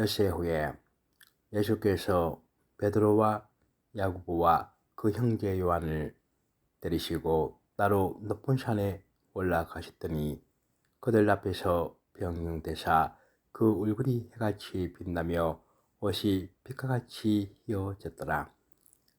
여세 후에 예수께서 베드로와 야고보와 그 형제 요한을 데리시고 따로 높은 산에 올라가셨더니 그들 앞에서 병명되사 그 얼굴이 해같이 빛나며 옷이 빛과같이 휘어졌더라.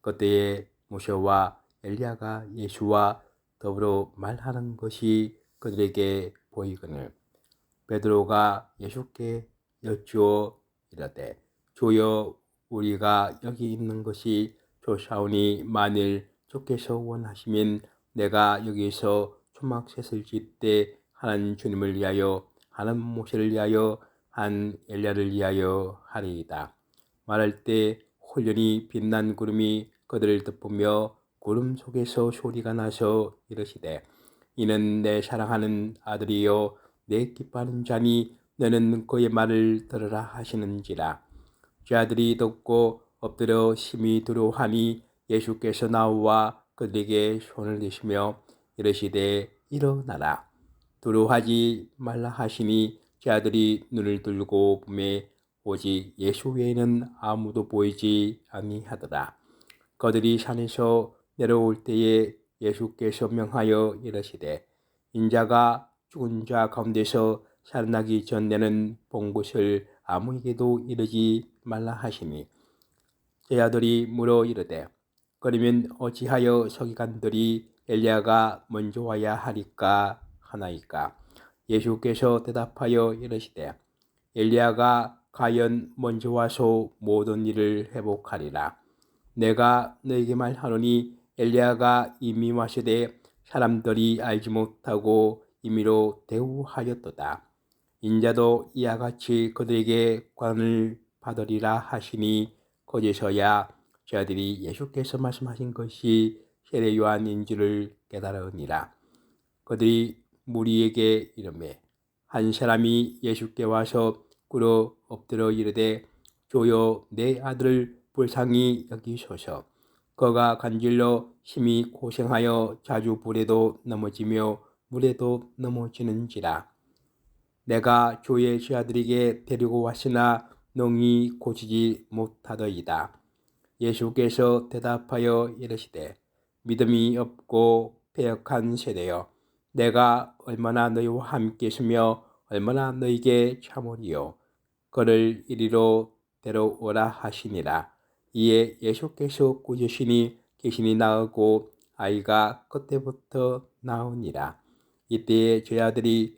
그때에 모세와 엘리야가 예수와 더불어 말하는 것이 그들에게 보이거늘 베드로가 예수께 여쭈어 이르되 주여 우리가 여기 있는 것이 좋사오니 만일 주께서 원하시면 내가 여기서 초막셋을 짓때 하는 주님을 위하여 하는 모세를 위하여 한 엘리야를 위하여 하리이다. 말할 때 홀연히 빛난 구름이 그들을 덮으며 구름 속에서 소리가 나서 이르시되 이는 내 사랑하는 아들이요 내 기뻐하는 자니 너는 그의 말을 들으라 하시는지라. 죄아들이 듣고 엎드려 심히 두려워하니 예수께서 나와 그들에게 손을 대시며 이르시되 일어나라. 두려워하지 말라 하시니 죄아들이 눈을 들고 보매 오직 예수 외에는 아무도 보이지 아니하더라. 그들이 산에서 내려올 때에 예수께서 명하여 이르시되 인자가 죽은 자 가운데서 살아나기 전에는 본 것을 아무에게도 이르지 말라 하시니 제 아들이 물어 이르되 그러면 어찌하여 서기관들이 엘리야가 먼저 와야 하리까 하나이까 예수께서 대답하여 이르시되 엘리야가 과연 먼저 와서 모든 일을 회복하리라 내가 너에게 말하노니 엘리야가 이미 와시되 사람들이 알지 못하고 임의로 대우하였도다. 인자도 이와 같이 그들에게 관을 받으리라 하시니 거기서야 저들이 예수께서 말씀하신 것이 세례 요한인 줄을 깨달으니라. 그들이 무리에게 이르매 한 사람이 예수께 와서 꿇어 엎드려 이르되 조여 내 아들을 불쌍히 여기소서. 그가 간질로 심히 고생하여 자주 불에도 넘어지며 물에도 넘어지는지라. 내가 조의 죄아들에게 데리고 왔으나 농이 고치지 못하더이다. 예수께서 대답하여 이르시되 믿음이 없고 배역한 세대여 내가 얼마나 너희와 함께 있으며 얼마나 너희에게 참으리요? 그를 이리로 데려오라 하시니라. 이에 예수께서 꾸짖으시니 귀신이 나오고 아이가 그때부터 나오니라. 이때에 제자들이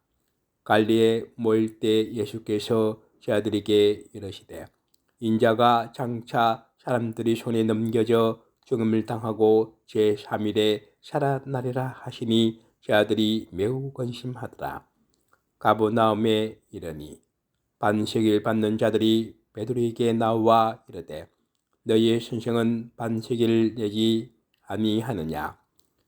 갈리에 모일 때 예수께서 제자들에게 이르시되 인자가 장차 사람들이 손에 넘겨져 죽음을 당하고 제3일에 살아나리라 하시니 제자들이 매우 건심하더라. 가보나움에 이르니 반세기를 받는 자들이 베드로에게 나와 이르되 너희의 선생은 반세기를 내지 아니하느냐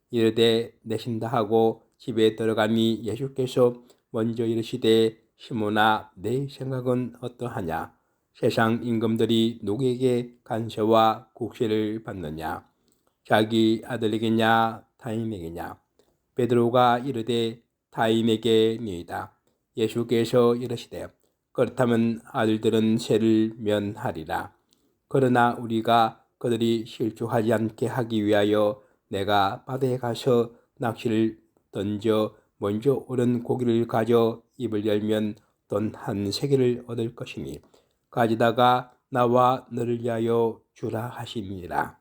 이르되 내신다 하고 집에 들어가니 예수께서 먼저 이르시되 시몬아 내 생각은 어떠하냐? 세상 임금들이 누구에게 간세와 국세를 받느냐? 자기 아들에게냐 타인에게냐? 베드로가 이르되 타인에게니이다. 예수께서 이르시되 그렇다면 아들들은 세를 면하리라. 그러나 우리가 그들이 실족하지 않게 하기 위하여 내가 바다에 가서 낚시를 던져 먼저 오른 고기를 가져 입을 열면 돈 한 세 개를 얻을 것이니 가지다가 나와 너를 위하여 주라 하시니라.